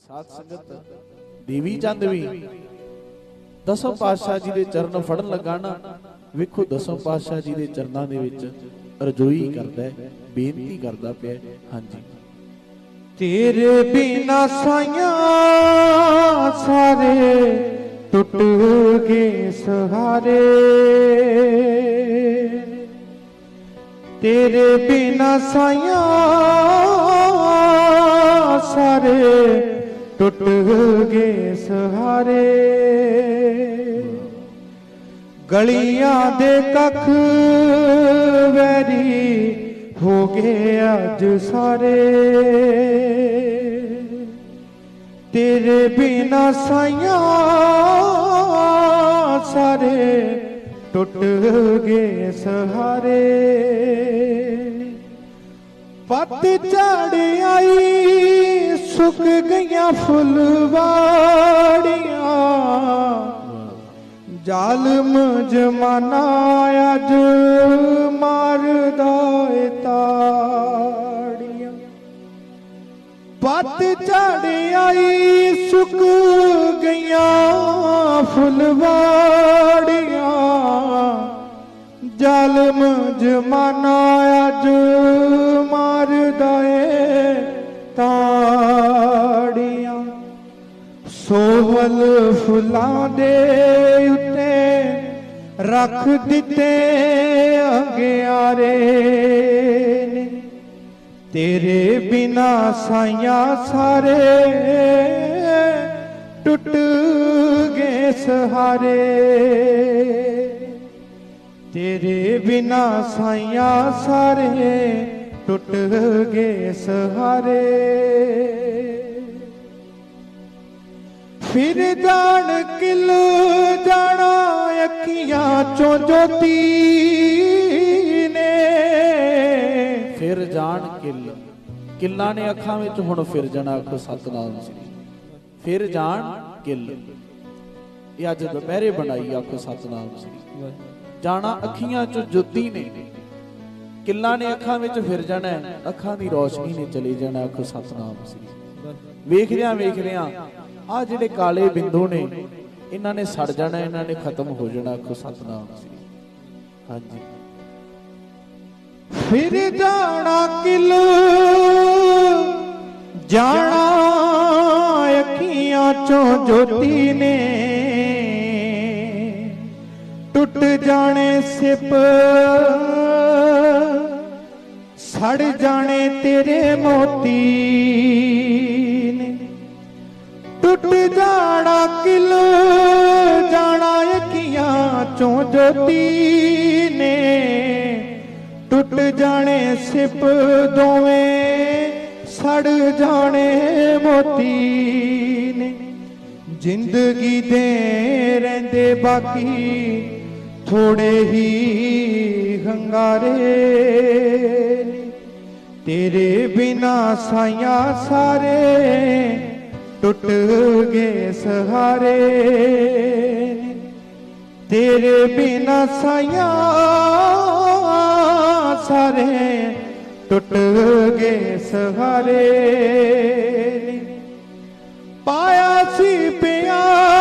ਸਾਧ ਸੰਗਤ ਦੇਵੀ ਚੰਦ ਵੀ ਦਸਮ ਪਾਤਸ਼ਾਹ ਜੀ ਦੇ ਚਰਨ ਫੜਨ ਲੱਗਾ ਨਾ ਵੇਖੋ ਦਸਮ ਪਾਤਸ਼ਾਹ ਜੀ ਦੇ ਚਰਨਾਂ ਦੇ ਵਿੱਚ ਰਜੋਈ ਕਰਦਾ ਹੈ ਬੇਨਤੀ ਕਰਦਾ ਪਿਆ। ਹਾਂਜੀ ਤੇਰੇ ਬਿਨਾ ਸਾਈਆਂ ਸਾਰੇ ਟੁੱਟ ਗਏ ਸਹਾਰੇ ਤੇਰੇ ਬਿਨਾ ਸਾਈਆਂ ਸਾਰੇ ਟੁੱਟ ਗਏ ਸਹਾਰੇ। ਗਲੀਆਂ ਦੇ ਕੱਖ ਵੈਰੀ ਹੋ ਗਏ ਅੱਜ ਸਾਰੇ। ਤੇਰੇ ਬਿਨਾ ਸਾਈਆਂ ਸਾਰੇ ਟੁੱਟ ਗਏ ਸਹਾਰੇ। ਪੱਤ ਝੜ ਆਈ। ਸੁੱਕ ਗਈਆਂ ਫੁੱਲਵਾੜੀਆਂ। ਜ਼ਾਲਮ ਜਮਾਨਾ ਅੱਜ ਮਾਰਦਾ ਏ ਤਾੜੀਆਂ। ਪੱਤ ਝੜ ਆਈ, ਸੁੱਕ ਗਈਆਂ ਫੁੱਲਵਾੜੀਆਂ। ਜ਼ਾਲਮ ਜਮਾਨਾ ਅੱਜ ਮਾਰਦਾ ਏ ਸੋਵਲ ਫੁੱਲਾਂ ਦੇ ਉੱਤੇ ਰੱਖ ਦਿੱਤੇ ਅੰਗਿਆਰੇ। ਨੇ ਤੇਰੇ ਬਿਨਾ ਸਾਈਆਂ ਸਾਰੇ ਟੁੱਟ ਗਏ ਸਹਾਰੇ। ਤੇਰੇ ਬਿਨਾ ਸਾਈਆਂ ਸਾਰੇ ਟੁੱਟ ਗਏ ਸਹਾਰੇ। ਫਿਰ ਜਾਣ ਕਿਲ ਜਾਣਾ ਅੱਖੀਆਂ ਚੋਂ ਜੋਤੀ ਨੇ। ਫਿਰ ਜਾਣ ਕਿੱਲ, ਕਿੱਲਾਂ ਨੇ ਅੱਖਾਂ ਵਿੱਚ, ਹੁਣ ਫਿਰ ਜਾਣਾ ਆਖੋ ਸਤਨਾਮ ਸ੍ਰੀ ਫਿਰ ਜਾਣ ਕਿੱਲ। ਇਹ ਅੱਜ ਦੁਪਹਿਰੇ ਬਣਾਈ ਆਖੋ ਸਤਨਾਮ ਸ੍ਰੀ ਜਾਣਾ ਅੱਖੀਆਂ ਚ ਜੋਤੀ ਨੇ। ਕਿੱਲਾਂ ਨੇ ਅੱਖਾਂ ਵਿੱਚ ਫਿਰ ਜਾਣਾ ਅੱਖਾਂ ਦੀ ਰੋਸ਼ਨੀ ਨੇ ਚਲੇ ਜਾਣਾ ਆਖੋ ਸਤਨਾਮ ਸ੍ਰੀ ਵੇਖਦਿਆਂ ਵੇਖਦਿਆਂ ਆ ਜਿਹੜੇ ਕਾਲੇ ਬਿੰਦੂ ਨੇ, ਇਹਨਾਂ ਨੇ ਸੜ ਜਾਣਾ, ਇਹਨਾਂ ਨੇ ਖਤਮ ਹੋ ਜਾਣਾ, ਆਖੋ ਸਤਨਾਮ ਸ੍ਰੀ ਹਾਂਜੀ। ਫਿਰ ਜਾਣਾ ਕਿਲ, ਜਾਣਾ ਅੱਖੀਆਂ ਚੋਂ ਜੋਤੀ ਨੇ। ਟੁੱਟ ਜਾਣੇ ਸਿਪ, ਸੜ ਜਾਣੇ ਤੇਰੇ ਮੋਤੀ। ਜੋਤੀ ਨੇ ਟੁੱਟ ਜਾਣੇ ਸਿਪ ਦੋਵੇਂ, ਸੜ ਜਾਣੇ ਮੋਤੀ ਨੇ। ਜ਼ਿੰਦਗੀ ਦੇ ਰਹਿੰਦੇ ਬਾਕੀ ਥੋੜੇ ਹੀ ਹੰਗਾਰੇ ਤੇਰੇ ਬਿਨਾ ਸਾਈਆਂ ਸਾਰੇ ਟੁੱਟ ਗਏ ਸਹਾਰੇ। ਤੇਰੇ ਬਿਨਾ ਸਾਈਆਂ ਸਾਰੇ ਟੁੱਟ ਗਏ ਸਹਾਰੇ। ਪਾਇਆ ਸੀ ਪਿਆਰ